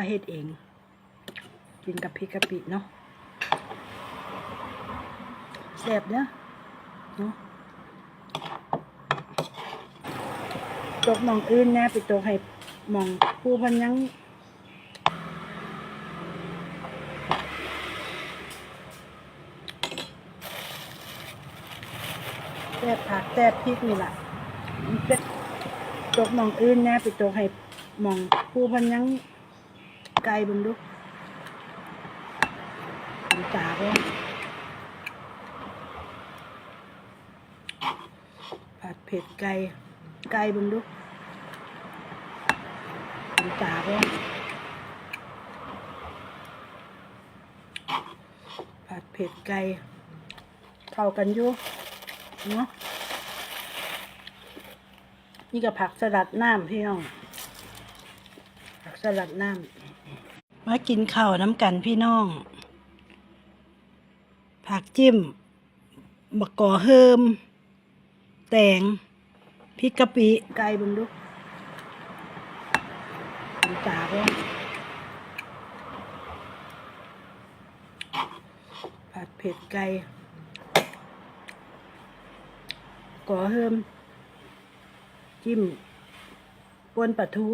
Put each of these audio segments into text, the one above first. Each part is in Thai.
าเฮ็ดเอง กินกับพริกกะปิเนาะแซ่บเด้อเนาะตกมองอื่นแนะไปตกให้มองผู้พันยังแซ่บผักแซ่บพริกนี่ล่ะมันเป็นตกมองอื่นแนะไปตกให้มองผู้พันยัง ไก่บึงดูดูตาเบ่งผัดเผ็ดไก่ไก่บึงดูดูตาเบ่งผัดเผ็ดไก่เข้ากันอยู่เนาะนี่ก็ผักสลัดน้ำพี่น้องผักสลัดน้ำ มากินข้าวน้ำกันพี่น้อง ผักจิ้มบักกอเฮิม แตงพริกกะปิไก่บึงดูดูตาเบ่งผัดเผ็ดไก่กอเฮิม จิ้มปนปลาทู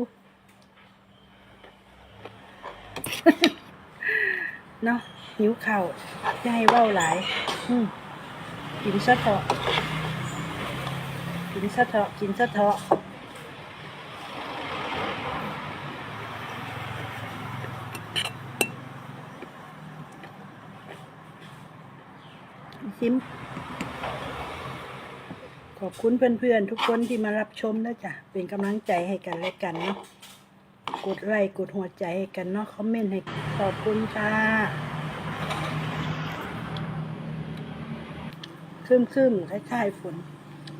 เนาะหิวเข้าจะให้เว้าหลาย อืมกินซะเถอะกินซะเถอะกินซะเถอะซิม ขอบคุณเพื่อนๆ ทุกคนที่มารับชมนะจ๊ะ เป็นกำลังใจให้กันและกันเนาะ กดไลค์กดหัวใจให้กันเนาะคอมเมนต์ให้ขอบคุณค่ะคืมคืมๆคล้ายๆฝน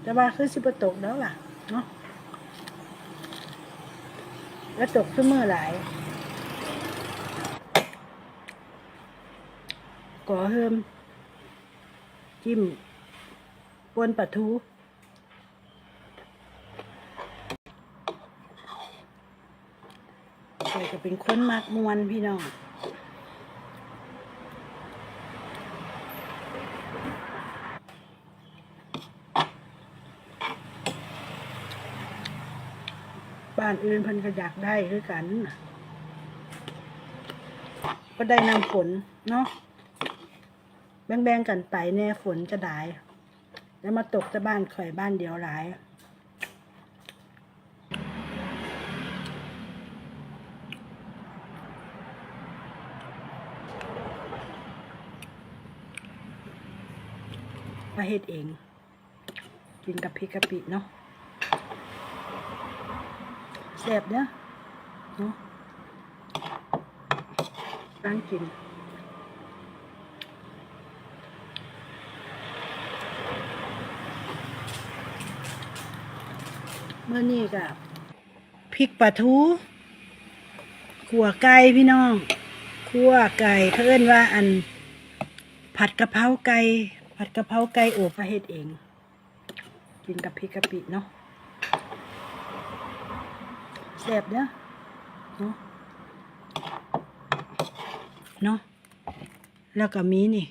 แต่ว่าคือสิบตกแล้วล่ะ เนาะแล้วตกขึ้นเมื่อไหร่ก่อเฮิมจิ้มปนปลาทู ใส่ ก็เป็นคนมากมวนพี่น้องบ้านอื่นพิ่นก็อยากได้คือกัน ก็ได้นำฝนเนาะแบ่งๆกันไปแน่ฝนจะได้แล้วมาตกจะบ้านข่อยบ้านเดียวหลาย มาเฮ็ดเอง กินกับพริกกะปิเนาะแซ่บเด้อเนาะตั้งกินเมื่อนี้กับพริกปลาทูขัวไก่พี่น้องขัวไก่เขาเอิ้นว่าอันผัดกะเพราไก่ ผัดกะเพราไก่อบมาเฮ็ดเอง กินกับพริกกะปิเนาะแซ่บเด้อเนาะเนาะแล้วก็มีนี่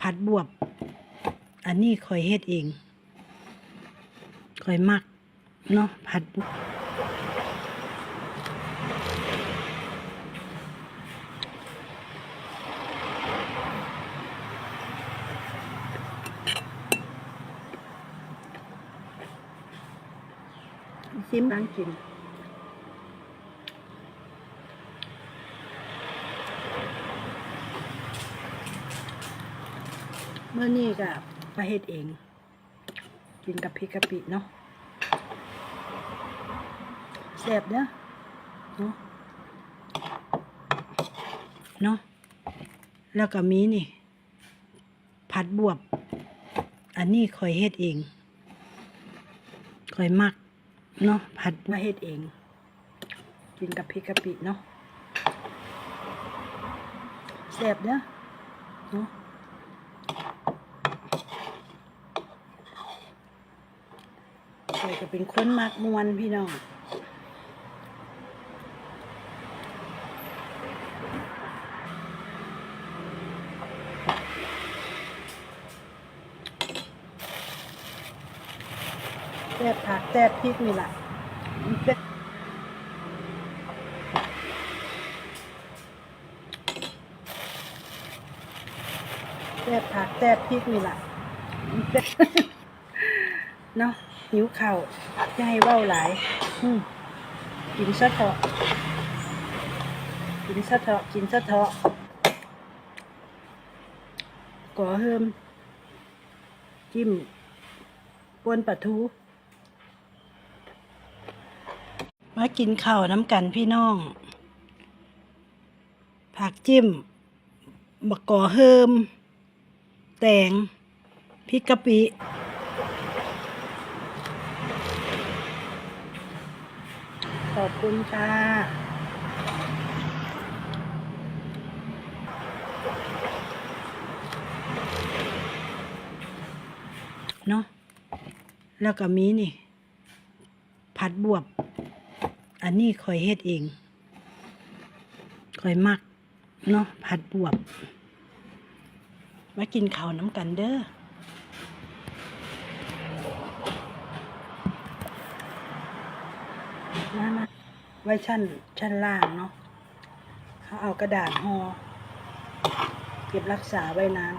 ผัดบวบ อันนี้คอยเฮ็ดเองคอยมักเนาะผัดบวบ ซิมตั้งกินเมื่อนี้กับมาเฮ็ดเอง กินกับพริกกะปิเนาะแซ่บเด้อเนาะเนาะแล้วก็มีนี่ ผัดบวบ อันนี้คอยเฮ็ดเองคอยมัก เนาะผัดมาเฮ็ดเอง กินกับพริกกะปิเนาะแซ่บเนาะเนาะใส่จะเป็นคนมากมวนพี่น้อง ซ่บผักแซ่บพริกนี่แหละแซ่บผักแซ่บพริกนี่แหละเนาะหิวข้าวจะให้เว้าหลายกินซะเถอะกินซะเถอะกินซะเถอะก่อเฮิมจิ้มปนปลาทู มากินข้าวน้ำกันพี่น้อง ผักจิ้มบะก่อเฮิม แตงพริกกะปิขอบคุณค่ะเนาะแล้วก็มีนี่ ผัดบวบ อันนี้คอยเฮ็ดเองคอยมักเนาะผัดบวบ มากินข้าวน้ำกันเด้อมามาไว้ชั้นชั้นล่างเนาะเขาเอากระดาษห่อเก็บรักษาไว้นาน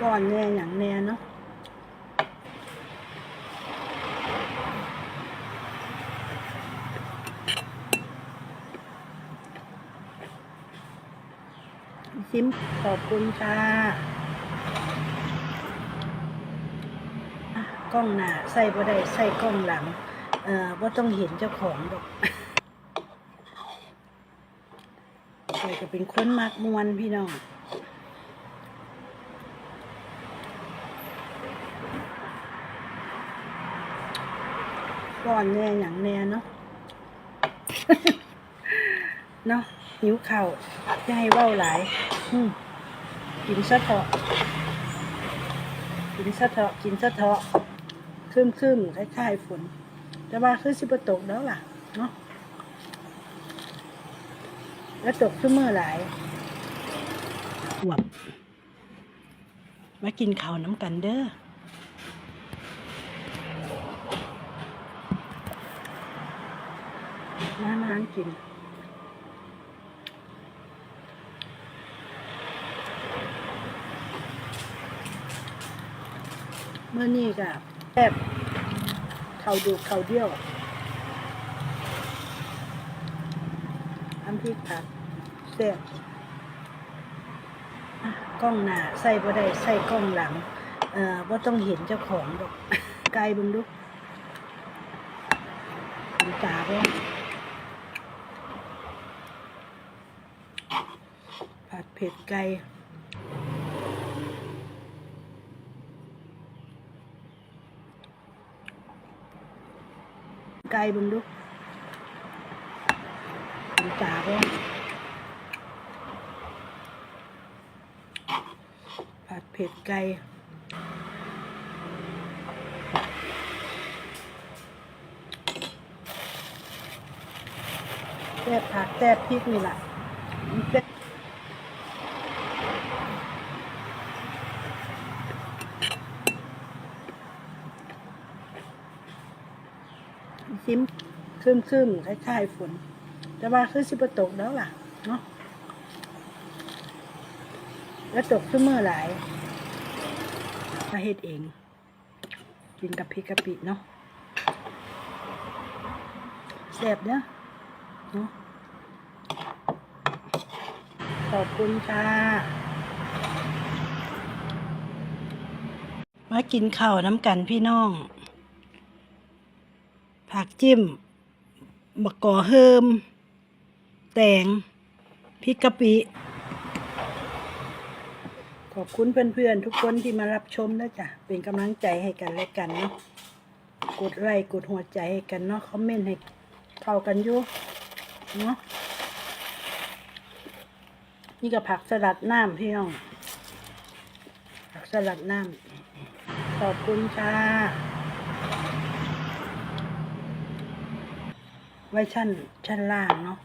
ก้อนแน่อย่างแน่เนาะ ซิมขอบคุณค่ะกล้องหน้าใส่บ่ได้ใส่กล้องหลัง เอ่อว่าต้องเห็นเจ้าของดอกใส่จะเป็นคนมักมวนพี่น้องก้อนแน่อย่างแน่เนาะ เนาะ หิวข้าวจะให้เว้าหลายอืมกินซะเถอะกินซะเถอะกินซะเถอะคืมคืมคล้ายๆฝน แต่ว่าคือสิบตกแล้วล่ะ เนาะแล้วตกขึ้นเมื่อหลายหวบมากินข้าวน้ำกันเด้อมามานั่งกิน มื่อนี้ก็แอบเขาดูเขาเดียวน้ำพริกผักแซ่บกล้องหน้าใส่บ่ได้ใส่กล้องหลัง เอ่อว่าต้องเห็นเจ้าของดอกไกลบึงดูดูตาบ่ผัดเผ็ดไก่ ก่บึงดูดูตาบ่ผัดเผ็ดไก่แซ่บผักแซ่บพริกนี่แหละมันเป็น ซิม คืมคืมๆคล้ายๆฝน แต่ว่าคือสิบตกแล้วล่ะ เนาะแล้วตกขึ้นเมื่อหลายมาเฮ็ดเอง กินกับพริกกะปิเนาะแซ่บเนาะเนาะขอบคุณค่ะ มากินข้าวน้ำกันพี่น้อง ผักจิ้ม บะก่อเฮิม แตงพริกกะปิ ขอบคุณเพื่อนๆ ทุกคนที่มารับชมนะจ๊ะ เป็นกำลังใจให้กันและกันเนาะ กดไลค์กดหัวใจให้กันเนาะ คอมเมนต์ให้เข้ากันอยู่เนาะ นี่ก็ผักสลัดน้ำพี่น้อง ผักสลัดน้ำ ขอบคุณค่ะ ไว้ชั้นชั้นล่างเนาะ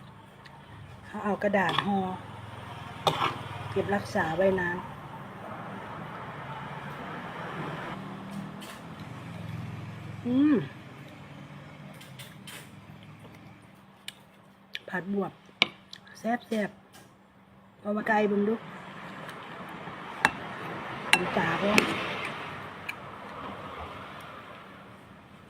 เขาเอากระดาษห่อเก็บรักษาไว้นานอืมผัดบวบแซ่บแซ่บเอามาไกลบึงดูจ๋าเล